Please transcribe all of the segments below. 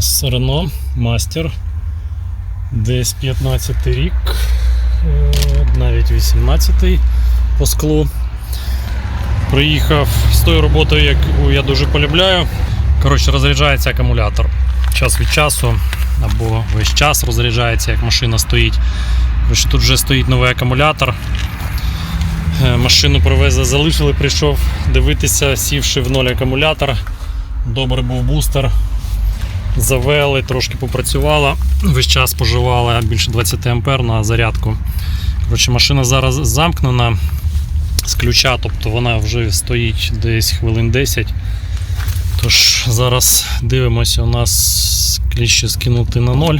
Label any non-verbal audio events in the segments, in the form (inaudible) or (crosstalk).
нас Renault Master. Десь 15 рік, е, навіть 18 по склу. Приїхав з тою роботою, яку я дуже полюбляю. Коротше, розряджається акумулятор. Час від часу або весь час розряджається, як машина стоїть. Коротше, тут вже стоїть новий акумулятор. Е, Машину привезли, залишили, прийшов дивитися, сівши в ноль акумулятор. Добрий був бустер. Завели, трошки попрацювала, весь час споживала більше 20 ампер на зарядку. Коротше, машина зараз замкнена з ключа, тобто вона вже стоїть десь хвилин 10. Тож зараз дивимося, у нас кліщі скинути на 0.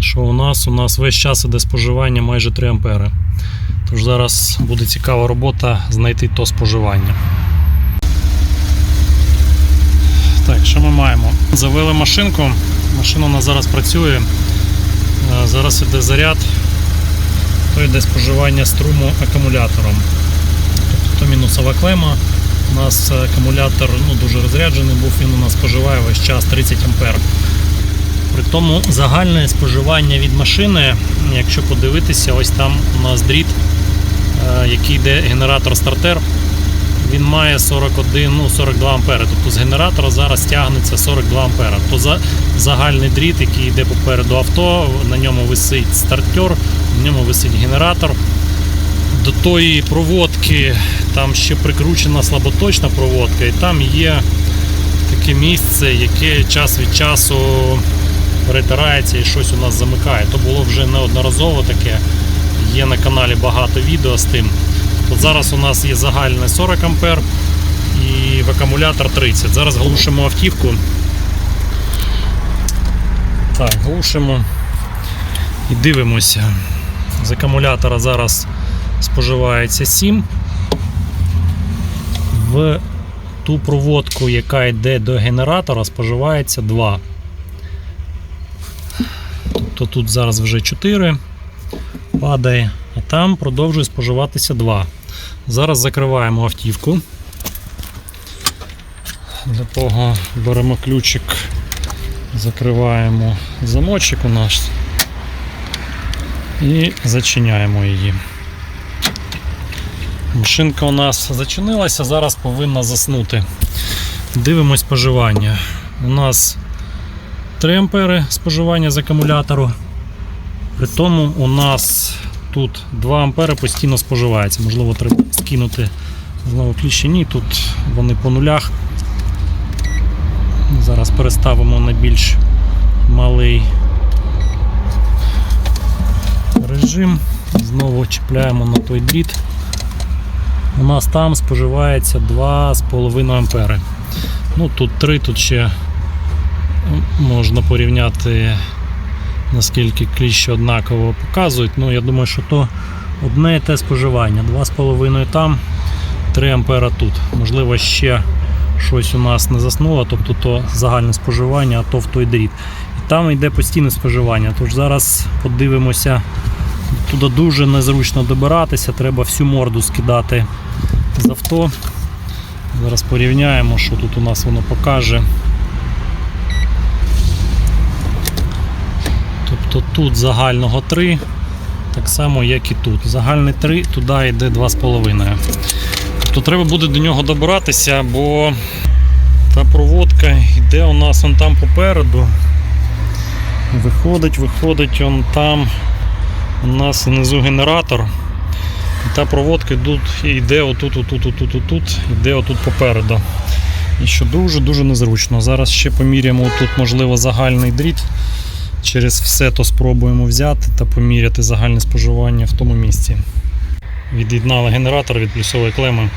Що у нас? У нас весь час іде споживання майже 3 ампери. Тож зараз буде цікава робота знайти то споживання. Так, що ми маємо? Завели машинку. Машина у нас зараз працює. Е, Зараз іде заряд, то йде споживання струму акумулятором. Тобто мінусова клема. У нас акумулятор ну, дуже розряджений був, він у нас споживає весь час 30 ампер. При тому загальне споживання від машини, якщо подивитися, ось там у нас дріт, е, який йде генератор стартер, він має 41, ну 42 ампери. Тобто з генератора зараз тягнеться 42 ампера. То за загальний дріт, який йде попереду авто, на ньому висить стартер, на ньому висить генератор. До тої проводки там ще прикручена слаботочна проводка, і там є таке місце, яке час від часу перетирається і щось у нас замикає. То було вже неодноразово таке. Є на каналі багато відео з тим. От зараз у нас є загальне 40 ампер і в акумулятор 30. Зараз глушимо автівку. Так, глушимо і дивимося. З акумулятора зараз споживається 7. В ту проводку, яка йде до генератора, споживається 2. Тобто тут зараз вже 4 падає, а там продовжує споживатися 2. Зараз закриваємо автівку. Для того беремо ключик, закриваємо замочок у нас і зачиняємо її. Машинка у нас зачинилася, зараз повинна заснути. Дивимось споживання. У нас 3 ампери споживання з акумулятору. При тому у нас тут 2 ампери постійно споживається. Можливо, треба скинути знову кліщі. Ні, тут вони по нулях. Зараз переставимо на більш малий режим. Знову чіпляємо на той дріт. У нас там споживається 2,5 ампери. Ну тут 3, тут ще можна порівняти наскільки кліщі однаково показують. Ну, я думаю, що то одне і те споживання. 2,5 там, 3 ампера тут. Можливо, ще щось у нас не заснуло, тобто то загальне споживання, а то в той дріт. І там йде постійне споживання. Тож зараз подивимося, туди дуже незручно добиратися, треба всю морду скидати з авто. Зараз порівняємо, що тут у нас воно покаже. Тобто тут загального 3, так само, як і тут. Загальний 3, туди йде 2,5. Тобто треба буде до нього добиратися, бо та проводка йде у нас он там попереду. Виходить, виходить он там. У нас внизу генератор. Та проводка тут йде отут, отут, отут, отут, йде отут попереду. І що дуже-дуже незручно. Зараз ще поміряємо тут, можливо, загальний дріт. Через все то спробуємо взяти та поміряти загальне споживання в тому місці. Від'єднали генератор від плюсової клеми.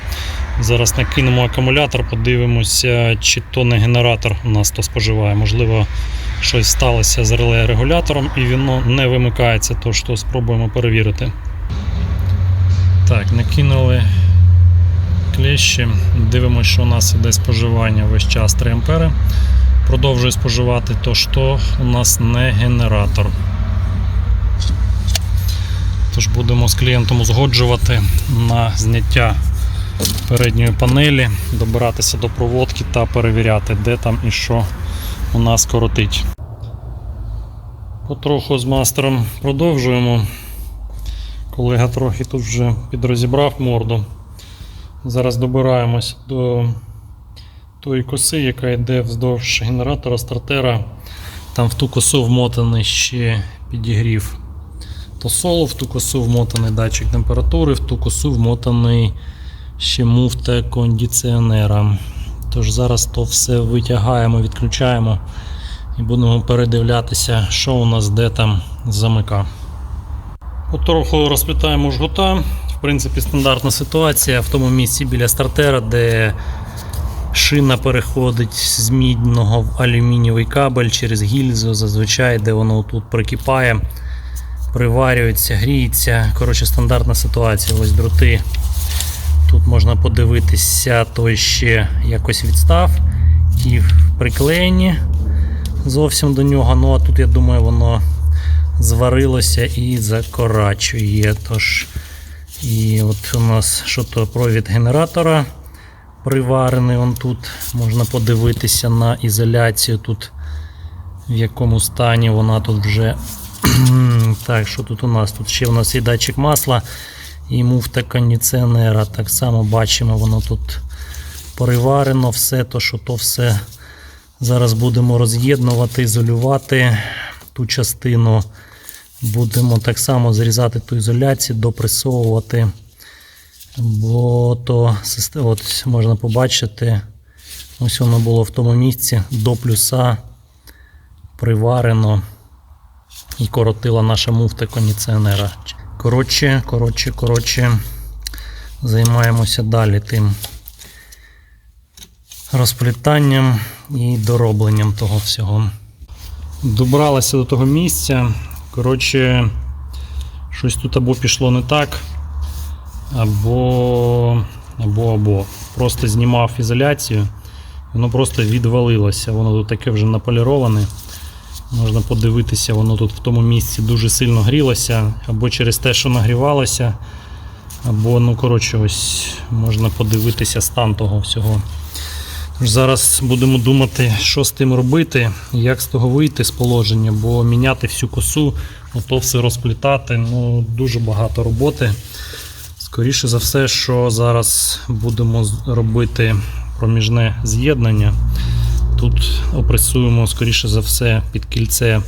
Зараз накинемо акумулятор, подивимося, чи то не генератор у нас то споживає. Можливо, щось сталося з реле регулятором і воно не вимикається, тож то спробуємо перевірити. Так, накинули клещі. Дивимося, що у нас іде споживання весь час 3 ампери. Продовжує споживати, то у нас не генератор. Тож будемо з клієнтом узгоджувати на зняття передньої панелі, добиратися до проводки та перевіряти, де там і що у нас коротить. Потроху з мастером продовжуємо. Колега трохи тут вже підрозібрав морду. Зараз добираємось до тої коси, яка йде вздовж генератора стартера. Там в ту косу вмотаний ще підігрів тосолу, в ту косу вмотаний датчик температури, в ту косу вмотаний ще муфта кондиціонера. Тож зараз то все витягаємо, відключаємо і будемо передивлятися, що у нас де там замика. Потроху розплітаємо жгута. В принципі, стандартна ситуація в тому місці біля стартера, де шина переходить з мідного в алюмінієвий кабель через гільзу, зазвичай, де воно тут прикипає, приварюється, гріється. Коротше, стандартна ситуація. Ось дроти. Тут можна подивитися, той ще якось відстав, ті приклеєні зовсім до нього. Ну а тут, я думаю, воно зварилося і закорачує. Тож, і от у нас що то провід генератора приварений. Он тут можна подивитися на ізоляцію. Тут в якому стані вона тут вже. (clears throat) так, що тут у нас? Тут ще у нас є датчик масла і муфта кондиціонера. Так само бачимо, воно тут приварено, все то, що то все. Зараз будемо роз'єднувати, ізолювати ту частину. Будемо так само зрізати ту ізоляцію, допресовувати. Бо то от можна побачити, ось воно було в тому місці до плюса приварено і коротила наша муфта кондиціонера. Коротше, коротше, коротше, займаємося далі тим розплітанням і доробленням того всього. Добралися до того місця. Коротше, щось тут або пішло не так, або, або, або. Просто знімав ізоляцію, воно просто відвалилося. Воно тут таке вже наполіроване. Можна подивитися, воно тут в тому місці дуже сильно грілося, або через те, що нагрівалося, або, ну, коротше, ось можна подивитися стан того всього. Зараз будемо думати, що з тим робити, як з того вийти з положення, бо міняти всю косу, ото все розплітати, ну дуже багато роботи. Скоріше за все, що зараз будемо робити проміжне з'єднання. Тут опресуємо, скоріше за все, під кільце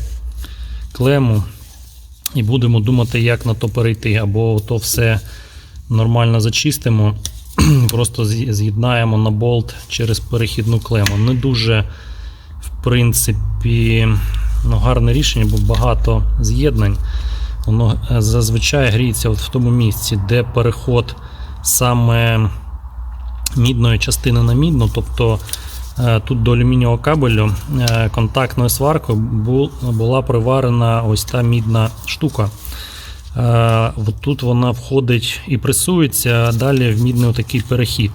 клему і будемо думати, як на то перейти, або то все нормально зачистимо, (clears throat) просто з'єднаємо на болт через перехідну клему. Не дуже, в принципі, ну, гарне рішення, бо багато з'єднань. Воно е, зазвичай гріється от в тому місці, де переход саме мідної частини на мідну, тобто е, тут до алюмінієвого кабелю е, контактною сваркою була приварена ось та мідна штука. Тут вона входить і пресується, а далі в мідний такий перехід.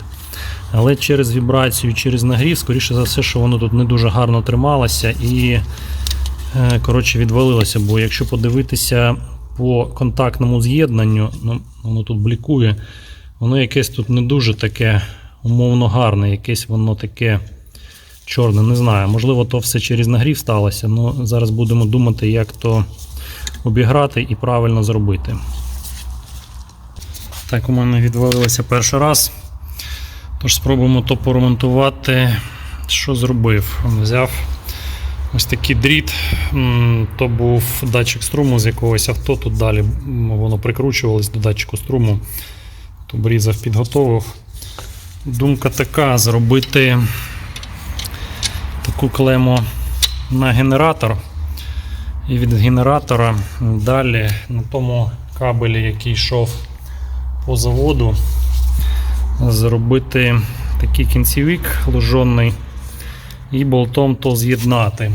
Але через вібрацію, через нагрів, скоріше за все, що воно тут не дуже гарно трималося і коротше, відвалилося. Бо якщо подивитися по контактному з'єднанню, ну, воно тут блікує, воно якесь тут не дуже таке умовно гарне, якесь воно таке чорне, не знаю. Можливо, то все через нагрів сталося, але зараз будемо думати, як то обіграти і правильно зробити. Так, у мене відвалилося перший раз. Тож спробуємо то поремонтувати. Що зробив? Взяв ось такий дріт. То був датчик струму з якогось авто. Тут далі воно прикручувалось до датчику струму. То обрізав, підготовив. Думка така: зробити таку клему на генератор. І від генератора далі на тому кабелі, який йшов по заводу, зробити такий кінцевик лужонний і болтом то з'єднати.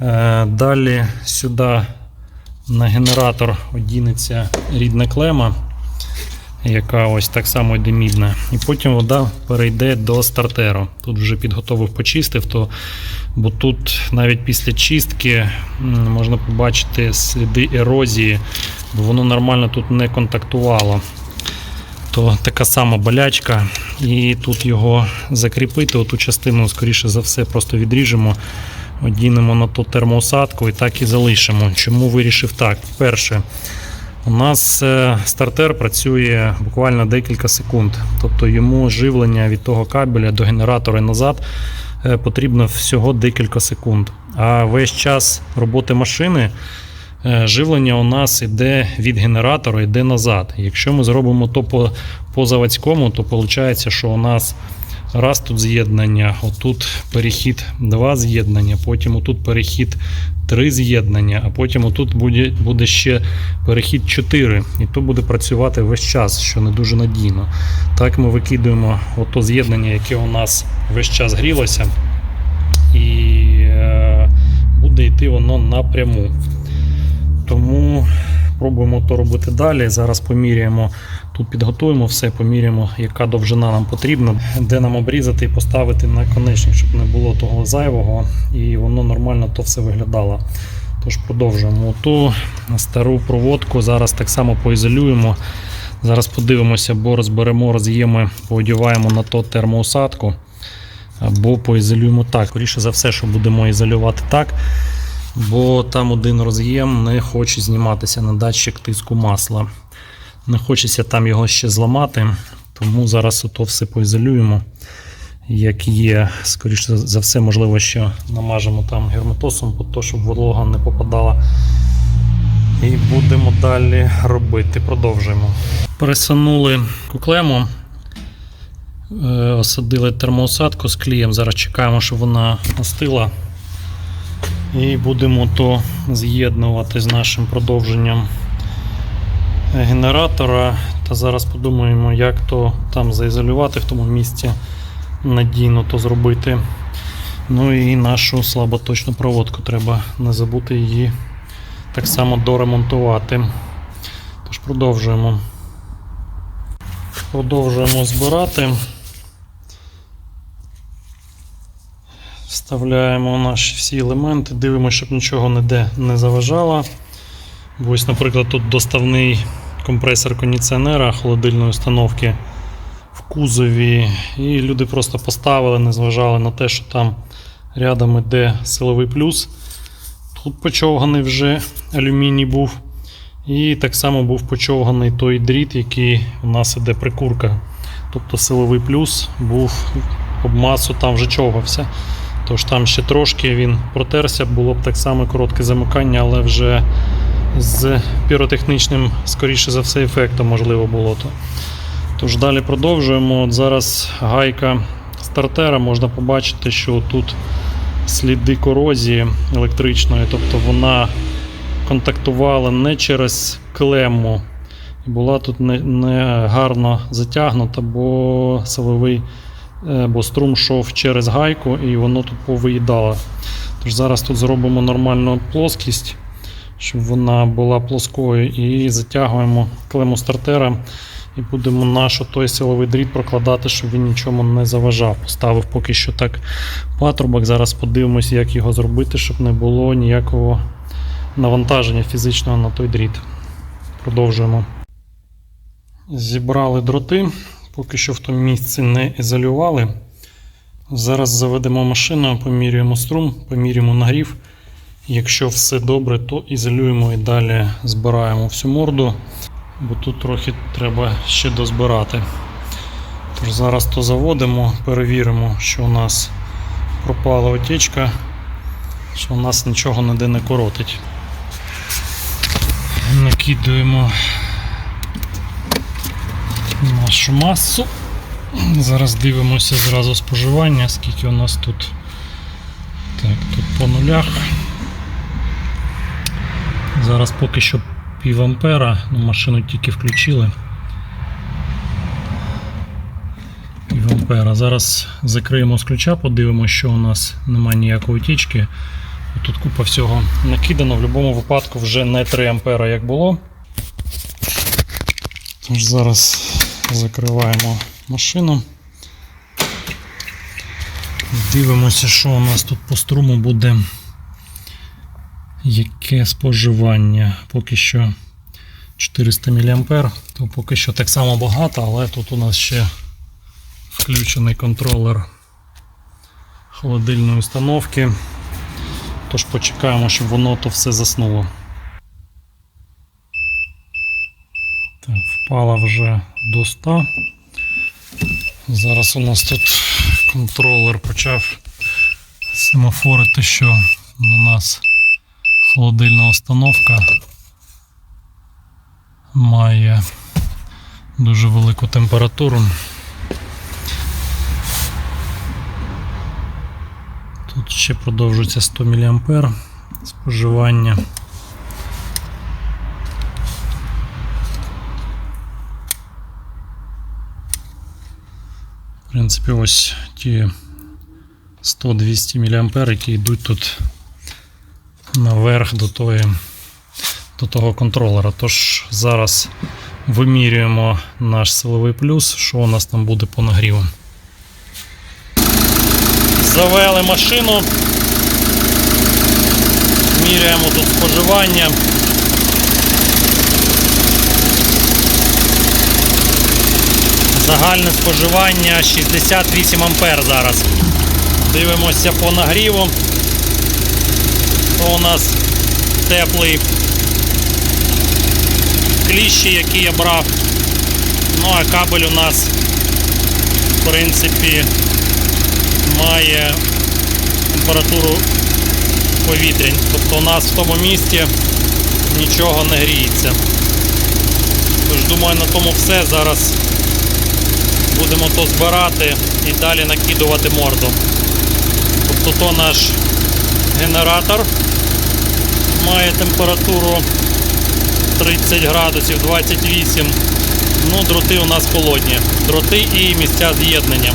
Е, Далі сюди на генератор одінеться рідна клема, яка ось так само йде мідна. І потім вода перейде до стартеру. Тут вже підготовив, почистив, то, бо тут навіть після чистки можна побачити сліди ерозії, бо воно нормально тут не контактувало. Тобто така сама болячка, і тут його закріпити, оту частину, скоріше за все, просто відріжемо, одінемо на ту термоусадку і так і залишимо. Чому вирішив так? Перше, у нас е, стартер працює буквально декілька секунд, тобто йому живлення від того кабеля до генератора і назад е, потрібно всього декілька секунд. А весь час роботи машини живлення у нас йде від генератора, йде назад. Якщо ми зробимо то по, по заводському, то виходить, що у нас раз тут з'єднання, отут перехід два з'єднання, потім отут перехід три з'єднання, а потім отут буде, буде ще перехід 4. І то буде працювати весь час, що не дуже надійно. Так ми викидуємо ото з'єднання, яке у нас весь час грілося, і е, буде йти воно напряму. Тому пробуємо то робити далі. Зараз поміряємо, тут підготуємо все, поміряємо, яка довжина нам потрібна, де нам обрізати і поставити наконечник, щоб не було того зайвого, і воно нормально то все виглядало. Тож продовжуємо ту стару проводку. Зараз так само поізолюємо. Зараз подивимося, або розберемо роз'єми, поодіваємо на то термоусадку, або поізолюємо так. Скоріше за все, що будемо ізолювати так, бо там один роз'єм не хоче зніматися на датчик тиску масла. Не хочеться там його ще зламати, тому зараз ото все поізолюємо. Як є, скоріше за все, можливо, що намажемо там герметосом, по то, щоб волога не попадала. І будемо далі робити. Продовжуємо. Пересунули куклему, е, осадили термоусадку з клієм. Зараз чекаємо, щоб вона остила. І будемо то з'єднувати з нашим продовженням генератора. Та зараз подумаємо, як то там заізолювати в тому місці, надійно то зробити. Ну і нашу слаботочну проводку треба не забути її так само доремонтувати. Тож продовжуємо. Продовжуємо збирати. Вставляємо наші всі елементи, дивимося, щоб нічого ніде не заважало. Бо ось, наприклад, тут доставний компресор кондиціонера холодильної установки в кузові. І люди просто поставили, не зважали на те, що там рядом іде силовий плюс. Тут почовганий вже алюміній був. І так само був почовганий той дріт, який у нас іде прикурка. Тобто силовий плюс був об масу там вже човгався. Тож там ще трошки він протерся, було б так само коротке замикання, але вже з піротехнічним, скоріше за все, ефектом можливо було то. Тож далі продовжуємо. От зараз гайка стартера можна побачити, що тут сліди корозії електричної, тобто вона контактувала не через клему. Була тут не, не гарно затягнута, бо силовий, бо струм йшов через гайку і воно тут повиїдало. Тож зараз тут зробимо нормальну плоскість, щоб вона була плоскою, і затягуємо клему стартера. І будемо наш той силовий дріт прокладати, щоб він нічому не заважав. Поставив поки що так патрубок. Зараз подивимося, як його зробити, щоб не було ніякого навантаження фізичного на той дріт. Продовжуємо. Зібрали дроти, поки що в тому місці не ізолювали. Зараз заведемо машину, помірюємо струм, помірюємо нагрів. Якщо все добре, то ізолюємо і далі збираємо всю морду, бо тут трохи треба ще дозбирати. Тож зараз то заводимо, перевіримо, що у нас пропала отечка, що у нас нічого ніде не коротить. Накидуємо нашу масу. Зараз дивимося зразу споживання, скільки у нас тут. Так, тут по нулях. Зараз поки що пів ампера, ну, машину тільки включили. Пів ампера. Зараз закриємо з ключа, подивимося, що у нас немає ніякої тічки. Тут купа всього накидано, в будь-якому випадку вже не 3 ампера як було. Тож зараз закриваємо машину. Дивимося, що у нас тут по струму буде. Яке споживання. Поки що 400 мА. То поки що так само багато, але тут у нас ще включений контролер холодильної установки. Тож почекаємо, щоб воно то все заснуло. Так, впала вже до 100. Зараз у нас тут контролер почав семафорити, що у нас холодильна установка має дуже велику температуру. Тут ще продовжується 100 мА споживання. Принципі, ось ті 100-200 мА, які йдуть тут наверх до, тої, до того контролера. Тож зараз вимірюємо наш силовий плюс, що у нас там буде по нагріву. Завели машину. Міряємо тут споживання. Загальне споживання 68 ампер зараз. Дивимося по нагріву. То у нас теплий кліщі, які я брав. Ну а кабель у нас, в принципі, має температуру повітря. Тобто у нас в тому місці нічого не гріється. Тож думаю на тому все. Зараз будемо то збирати і далі накидувати морду. Тобто то наш генератор має температуру 30 градусів, 28. Ну, дроти у нас холодні. Дроти і місця з'єднання.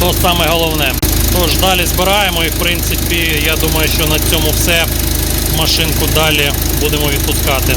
То саме головне. Тож далі збираємо і в принципі я думаю, що на цьому все. Машинку далі будемо відпускати.